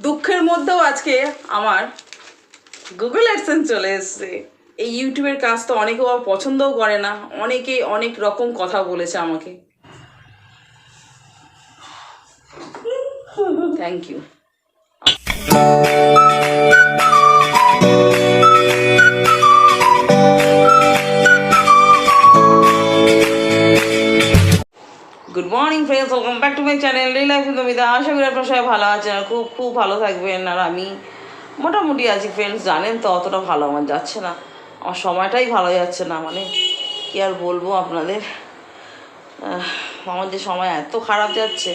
দুঃখের মধ্যেও আজকে আমার গুগল অ্যাডসেন্স চলে এসছে। এই ইউটিউবের কাজ তো অনেকে আবার পছন্দও করে না, অনেকে অনেক রকম কথা বলেছে আমাকে। Thank you friends welcome back to my channel reel life Kabita আশা করি আপনারা সবাই ভালো আছেন আর খুব খুব ভালো থাকবেন। আর আমি মোটামুটি আছি ফ্রেন্ডস জানেন তো, অতটা ভালো আমার যাচ্ছে না। আমার সময়টাই ভালো যাচ্ছে না মানে কি আর বলব আপনাদের? আমার যে সময় এত খারাপ যাচ্ছে,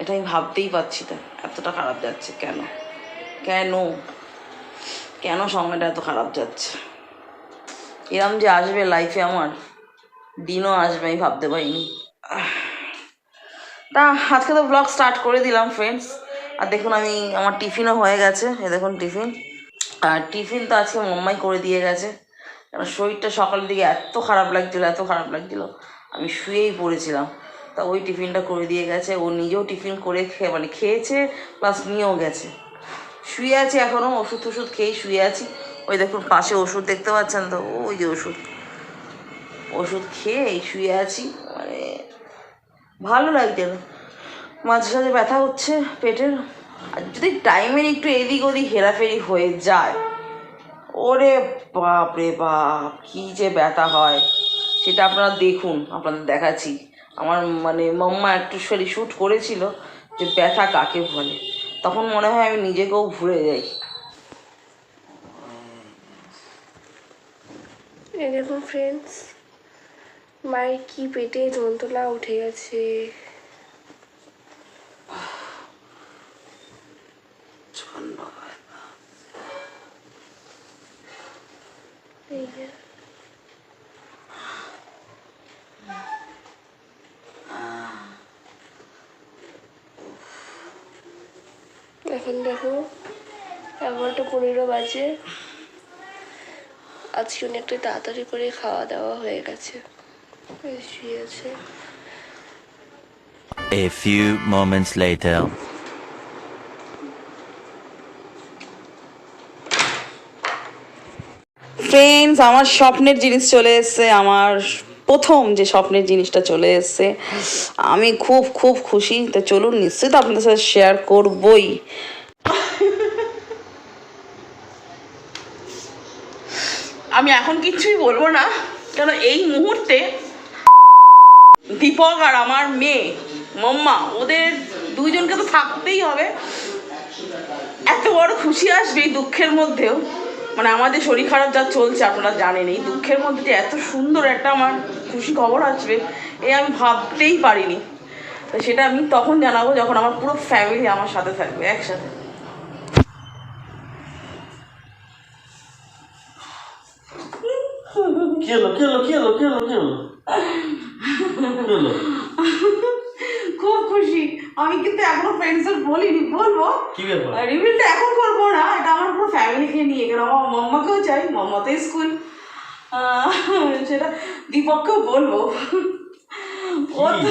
এটা আমি ভাবতেই পারছি না, এতটা খারাপ যাচ্ছে কেন? কেন? কেন সময়টা এত খারাপ যাচ্ছে? এরম যে আসবে লাইফে আমার, দিনও আসবে, আমি ভাবতে পারিনি। তা আজকে তো ব্লগ স্টার্ট করে দিলাম ফ্রেন্ডস আর দেখুন আমি, আমার টিফিনও হয়ে গেছে। এ দেখুন টিফিন আর টিফিন তো আজকে মাম্মাই করে দিয়ে গেছে। কারণ শরীরটা সকালের দিকে এত খারাপ লাগছিল, এত খারাপ লাগছিল। আমি শুয়েই পড়েছিলাম। তা ওই টিফিনটা করে দিয়ে গেছে। ও নিজেও টিফিন করে খেয়ে মানে খেয়েছে প্লাস নিয়েও গেছে। শুয়ে আছি এখনও ওষুধ টষুধ খেয়েই শুয়ে আছি। ওই দেখুন, পাশে ওষুধ দেখতে পাচ্ছেন তো, ওই যে ওষুধ। ওষুধ খেয়ে শুয়ে আছি মানে ভালো লাগছে না। মাঝে সাঝে ব্যথা হচ্ছে পেটের। আর যদি টাইমের একটু এদিক ওদিক হেরাফেরি হয়ে যায়, ওরে বাপ রে বাপ, কী যে ব্যথা হয়। সেটা আপনারা দেখুন, আপনাদের দেখাচ্ছি। আমার মানে মাম্মা একটু শরীর শ্যুট করেছিল যে ব্যথা কাকে বলে। তখন মনে হয় আমি নিজেকেও ভুলে যাই। দেখুন ফ্রেন্ডস মায়ের কি পেটে যন্ত্রণা উঠে গেছে? এখন দেখো, এগারোটা পনেরো বাজে। আজকে অনেকটা তাড়াতাড়ি করে খাওয়া দাওয়া হয়ে গেছে। শুয়ে আছে A few moments later. Friends আমার স্বপ্নের জিনিস চলে এসছে আমার প্রথম যে স্বপ্নের জিনিসটা চলে এসছে। আমি খুব খুব খুশি। তো চলুন নিশ্চিত আপনাদের সাথে শেয়ার করবই। আমি এখন কিছুই বলব না। কেন এই মুহূর্তে দীপক আর আমার মেয়ে, মম্মা, ওদের দুইজনকে তো থাকতেই হবে। এত বড় খুশি আসবে এই দুঃখের মধ্যেও। মানে আমাদের শরীর খারাপ যা চলছে, আপনারা জানেন এই দুঃখের মধ্যে যে এত সুন্দর একটা আমার খুশি খবর আসবে, এ আমি ভাবতেই পারিনি। তো সেটা আমি তখন জানাব যখন আমার পুরো ফ্যামিলি আমার সাথে থাকবে, একসাথে। কি হলো কি হলো কি হলো কি হলো কি হলো কি হলো খুব খুশি। আমি কিন্তু এখনও ফ্রেন্ডসদের বলিনি। বলব? কি ব্যাপার? রিভিলটা এখন করব না। এটা আমার পুরো ফ্যামিলিকে নিয়ে কেন আমার মাম্মাকেও চাই। মাম্মা তো স্কুল সেটা দীপককেও বলব। ও তো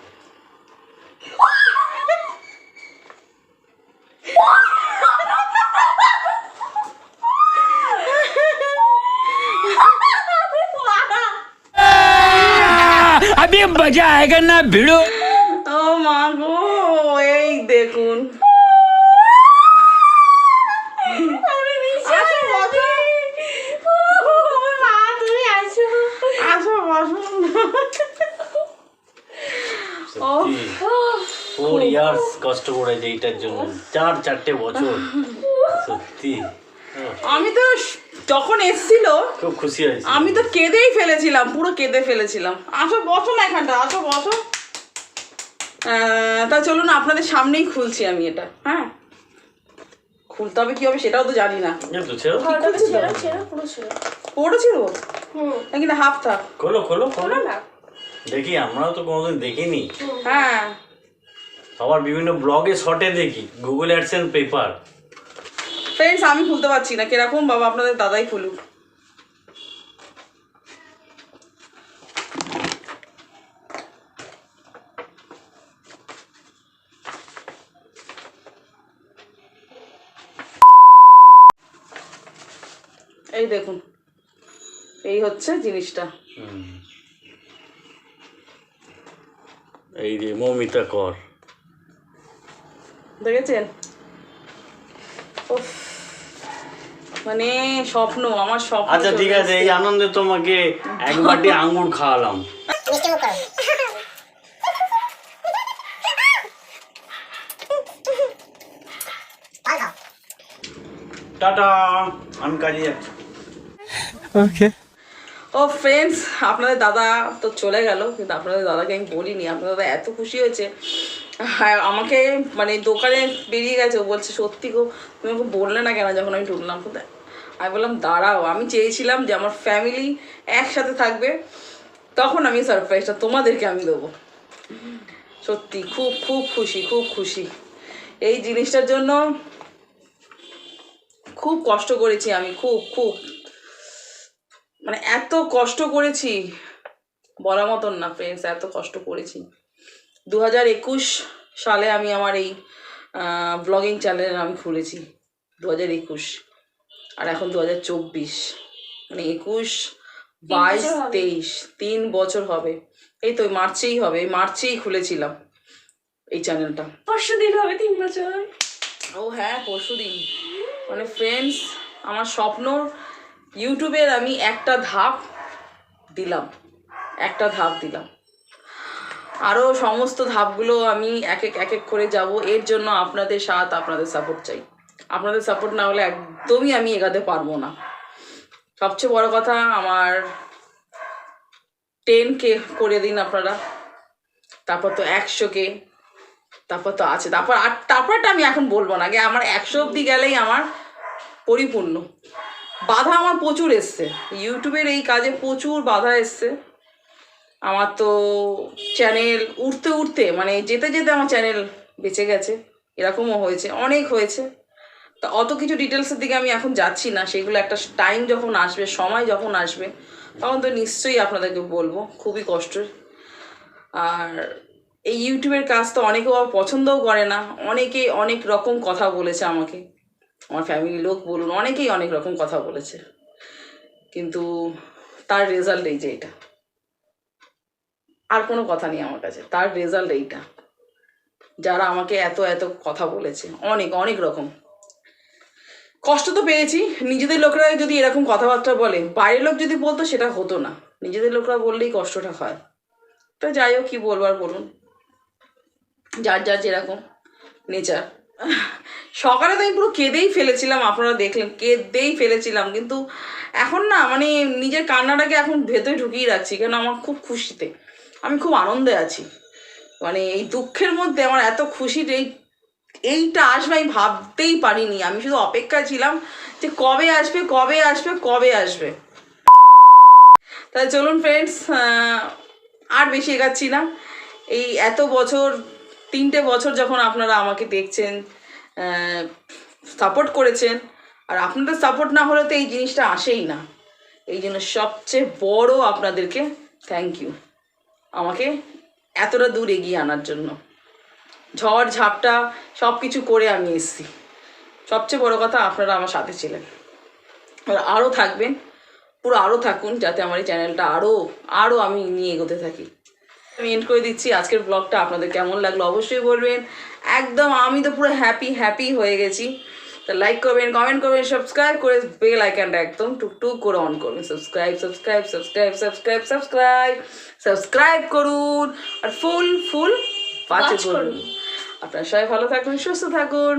अभी मजा आएगा ना भिड़ो ও মা গো এই দেখুন আসো, বসো। আসো, বসো। ও, ফোর ইয়ার্স কষ্ট করেছে এইটার জন্য চার চারটে বছর সত্যি ও, আমি তো স- যখন এসছিল খুব খুশি হয়েছি। আমি তো কেঁদেই ফেলেছিলাম পুরো কেঁদে ফেলেছিলাম। আসো বসো না এখানটা আসো বসো। তা চলুন আপনাদের সামনেই খুলছি আমি এটা হ্যাঁ? খুলতে হবে কি হবে সেটাও তো জানি না। ছেঁড়া ছেঁড়া পুরো ছিল নাকি না হাফ থাক। খোলো খোলো খোলো। খোলো না। দেখি আমরাও তো কোনোদিন দেখিনি। হ্যাঁ। সবার বিভিন্ন ব্লগে শর্টে দেখি গুগল অ্যাডসেন্স পেপার ফ্রেন্ডস আমি খুলতে পারছি না। কীরকম? বাবা আপনাদের দাদাই খুলুক। এই দেখুন। এই হচ্ছে জিনিসটা। এই যে মৌমিতা কর। দেখেছেন? উফ, মানে স্বপ্ন আমার স্বপ্ন আচ্ছা ঠিক আছে এই আনন্দে তোমাকে এক বাটি আঙ্গুর খাওয়ালাম। টাটা আমি কাজে যাচ্ছি। ও ফ্রেন্ডস আপনাদের দাদা তো চলে গেল, কিন্তু আপনাদের দাদাকে আমি বলিনি, আপনাদের দাদা এত খুশি হয়েছে। হ্যাঁ আমাকে মানে দোকানে বেরিয়ে গেছে, ও বলছে, সত্যি গো, তুমি আমাকে বললে না কেন যখন আমি ঢুকলাম? কোথায় আমি বললাম, দাঁড়াও, আমি চেয়েছিলাম যে আমার ফ্যামিলি একসাথে থাকবে, তখন আমি সারপ্রাইজটা তোমাদেরকে আমি দেবো। সত্যি, খুব খুব খুশি খুব খুশি। এই জিনিসটার জন্য খুব কষ্ট করেছি আমি, খুব খুব। মানে এত কষ্ট করেছি বলার মতন না ফ্রেন্ডস এত কষ্ট করেছি। দু হাজার একুশ সালে আমি আমার এই ব্লগিং চ্যানেল আমি খুলেছি দু হাজার একুশ। আর এখন দু হাজার চব্বিশ। মানে একুশ বাইশ তেইশ তিন বছর হবে। এই তো মার্চেই হবে এই মার্চেই খুলেছিলাম এই চ্যানেলটা পরশু দিন হবে তিন বছর। ও হ্যাঁ পরশু দিন। মানে ফ্রেন্ডস আমার স্বপ্ন ইউটিউবের আমি একটা ধাপ দিলাম, একটা ধাপ দিলাম। আরও সমস্ত ধাপগুলো আমি এক এক এক এক করে যাব। এর জন্য আপনাদের সাথ আপনাদের সাপোর্ট চাই। আপনাদের সাপোর্ট না হলে একদমই আমি এগাতে পারব না। সবচেয়ে বড় কথা আমার টেন কে করে দিন আপনারা। তারপর তো একশো কে, তারপর তো আছে। তারপর আর, তারপরটা আমি এখন বলব না। আগে আমার একশো অব্দি গেলেই আমার পরিপূর্ণ। বাধা আমার প্রচুর এসছে। ইউটিউবের এই কাজে প্রচুর বাধা এসছে। আমার তো চ্যানেল উঠতে উঠতে মানে যেতে যেতে আমার চ্যানেল বেঁচে গেছে। এরকমও হয়েছে, অনেক হয়েছে। তা অত কিছু ডিটেলসের দিকে আমি এখন যাচ্ছি না। সেগুলো একটা টাইম যখন আসবে, সময় যখন আসবে, তখন তো নিশ্চয়ই আপনাদেরকে বলব, খুবই কষ্টের। আর এই ইউটিউবের কাজ তো অনেকেও পছন্দও করে না। অনেকে অনেক রকম কথা বলেছে আমাকে। আমার ফ্যামিলির লোক বলুন, অনেকেই অনেক রকম কথা বলেছে। কিন্তু তার রেজাল্ট এই যে এটা। আর কোনো কথা নেই আমার কাছে, তার রেজাল্ট এইটা। যারা আমাকে এত এত কথা বলেছে, অনেক অনেক রকম। কষ্ট তো পেয়েছি, নিজেদের লোকরা যদি এরকম কথাবার্তা বলে, বাইরের লোক যদি বলতো সেটা হতো না। নিজেদের লোকরা বললেই কষ্টটা হয়। তো যাই হোক, কী বলবার বলুন? যার যার যেরকম নেচার সকালে তো আমি পুরো কেঁদেই ফেলেছিলাম, আপনারা দেখলেন, কেঁদেই ফেলেছিলাম। কিন্তু এখন না মানে নিজের কান্নাটাকে এখন ভেতরে ঢুকিয়ে রাখছি, কেন আমার খুব খুশিতে, আমি খুব আনন্দে আছি। মানে এই দুঃখের মধ্যে আমার এত খুশি যে এই, এইটা আসবে আমি ভাবতেই পারিনি। আমি শুধু অপেক্ষায় ছিলাম যে কবে আসবে কবে আসবে কবে আসবে। তাহলে চলুন ফ্রেন্ডস আর বেশি এগাচ্ছি না। এই এত বছর তিনটে বছর যখন আপনারা আমাকে দেখছেন সাপোর্ট করেছেন, আর আপনাদের সাপোর্ট না হলে তো এই জিনিসটা আসেই না। এই জন্য সবচেয়ে বড় আপনাদেরকে থ্যাংক ইউ আমাকে এতটা দূর এগিয়ে আনার জন্য। ঝড়, ঝাপটা সব কিছু করে আমি এসেছি। সবচেয়ে বড় কথা আপনারা আমার সাথে ছিলেন। আর আরও থাকবেন, পুরো আরও থাকুন, যাতে আমার এই চ্যানেলটা আরও আরও আমি নিয়ে এগোতে থাকি। আমি এন্ড করে দিচ্ছি। আজকের ব্লগটা আপনাদের কেমন লাগল অবশ্যই বলবেন। একদম আমি তো পুরো হ্যাপি হ্যাপি হয়ে গেছি। তো লাইক করবেন কমেন্ট করবেন সাবস্ক্রাইব করে বেল আইকনটা একদম টুকটুক করে অন করবেন। Subscribe subscribe subscribe subscribe subscribe subscribe করুন। আর ফুল ফুল পাঁচে করুন। আপনারা সবাই ভালো থাকুন সুস্থ থাকুন।